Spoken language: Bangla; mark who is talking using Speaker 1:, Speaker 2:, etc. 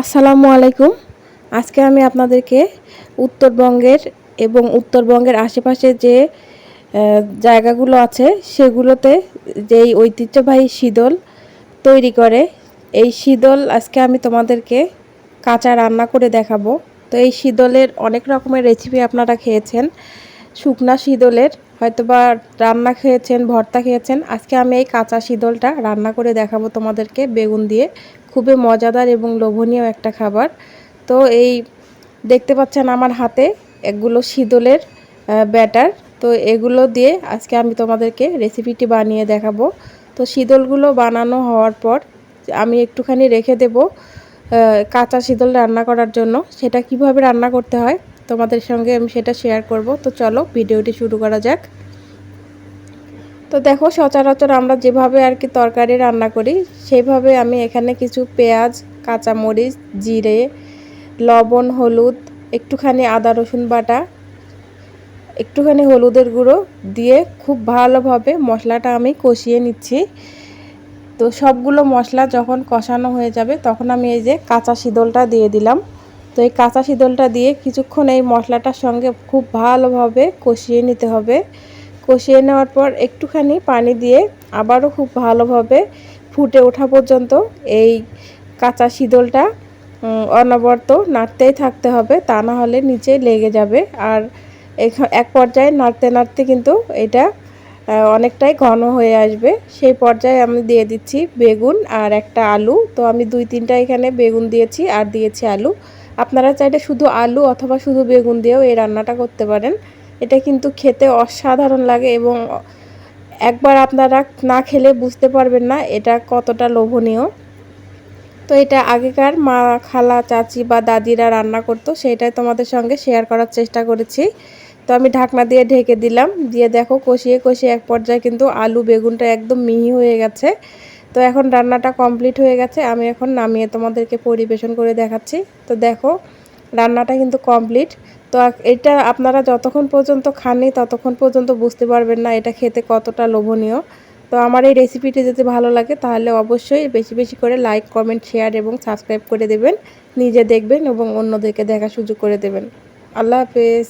Speaker 1: আসসালামু আলাইকুম। আজকে আমি আপনাদেরকে উত্তরবঙ্গের এবং উত্তরবঙ্গের আশেপাশে যে জায়গাগুলো আছে, সেগুলোতে যেই ঐতিহ্যবাহী শীতল তৈরি করে, এই শীতল আজকে আমি তোমাদেরকে কাঁচা রান্না করে দেখাবো। তো এই শীতলের অনেক রকমের রেসিপি আপনারা খেয়েছেন। শুকনা শীতলের, হয়তোবা রান্না খেয়েছেন, ভর্তা খেয়েছেন। আজকে আমি এই কাঁচা শীতলটা রান্না করে দেখাবো তোমাদেরকে বেগুন দিয়ে। খুবই মজাদার এবং লোভনীয় একটা খাবার। তো এই দেখতে পাচ্ছেন আমার হাতে এগুলো শীতলের ব্যাটার। তো এগুলো দিয়ে আজকে আমি তোমাদেরকে রেসিপিটি বানিয়ে দেখাবো। তো শীতলগুলো বানানো হওয়ার পর আমি একটুখানি রেখে দেব কাঁচা শীতল রান্না করার জন্য। সেটা কীভাবে রান্না করতে হয় তোমাদের সঙ্গে আমি সেটা শেয়ার করব। তো চলো, ভিডিওটি শুরু করা যাক। তো দেখো, সচরাচর আমরা যেভাবে আর কি তরকারি রান্না করি সেইভাবে আমি এখানে কিছু পেঁয়াজ, কাঁচামরিচ, জিরে, লবণ, হলুদ, একটুখানি আদা, রসুন বাটা, একটুখানি হলুদের গুঁড়ো দিয়ে খুব ভালোভাবে মশলাটা আমি কষিয়ে নিচ্ছি। তো সবগুলো মশলা যখন কষানো হয়ে যাবে, তখন আমি এই যে কাঁচা শীতলটা দিয়ে দিলাম। তো এই কাঁচা শীতলটা দিয়ে কিছুক্ষণ এই মশলাটার সঙ্গে খুব ভালোভাবে কষিয়ে নিতে হবে। কষিয়ে নেওয়ার পর একটুখানি পানি দিয়ে আবারও খুব ভালোভাবে ফুটে ওঠা পর্যন্ত এই কাঁচা শীতলটা অনবরত নাড়তেই থাকতে হবে, তা না হলে নিচে লেগে যাবে। আর এক পর্যায়ে নাড়তে নাড়তে কিন্তু এটা অনেকটাই ঘন হয়ে আসবে। সেই পর্যায়ে আমি দিয়ে দিচ্ছি বেগুন আর একটা আলু। তো আমি দুই তিনটা এখানে বেগুন দিয়েছি আর দিয়েছি আলু। আপনারা চাইলে শুধু আলু অথবা শুধু বেগুন দিয়েও এই রান্নাটা করতে পারেন। এটা কিন্তু খেতে অসাধারণ লাগে এবং একবার আপনারা না খেলে বুঝতে পারবেন না এটা কতটা লোভনীয়। তো এটা আগেকার মা, খালা, চাচি বা দাদিরা রান্না করতো, সেটাই তোমাদের সঙ্গে শেয়ার করার চেষ্টা করেছি। তো আমি ঢাকনা দিয়ে ঢেকে দিলাম, দিয়ে দেখো কষিয়ে কষিয়ে এক পর্যায়ে কিন্তু আলু, বেগুনটা একদম মিহি হয়ে গেছে। তো এখন রান্নাটা কমপ্লিট হয়ে গেছে। আমি এখন নামিয়ে তোমাদেরকে পরিবেশন করে দেখাচ্ছি। তো দেখো, রান্নাটা কিন্তু কমপ্লিট। তো এটা আপনারা যতক্ষণ পর্যন্ত খাননি, ততক্ষণ পর্যন্ত বুঝতে পারবেন না এটা খেতে কতটা লোভনীয়। তো আমার এই রেসিপিটি যদি ভালো লাগে, তাহলে অবশ্যই বেশি বেশি করে লাইক, কমেন্ট, শেয়ার এবং সাবস্ক্রাইব করে দেবেন। নিজে দেখবেন এবং অন্যদেরকে দেখার সুযোগ করে দেবেন। আল্লাহ হাফেজ।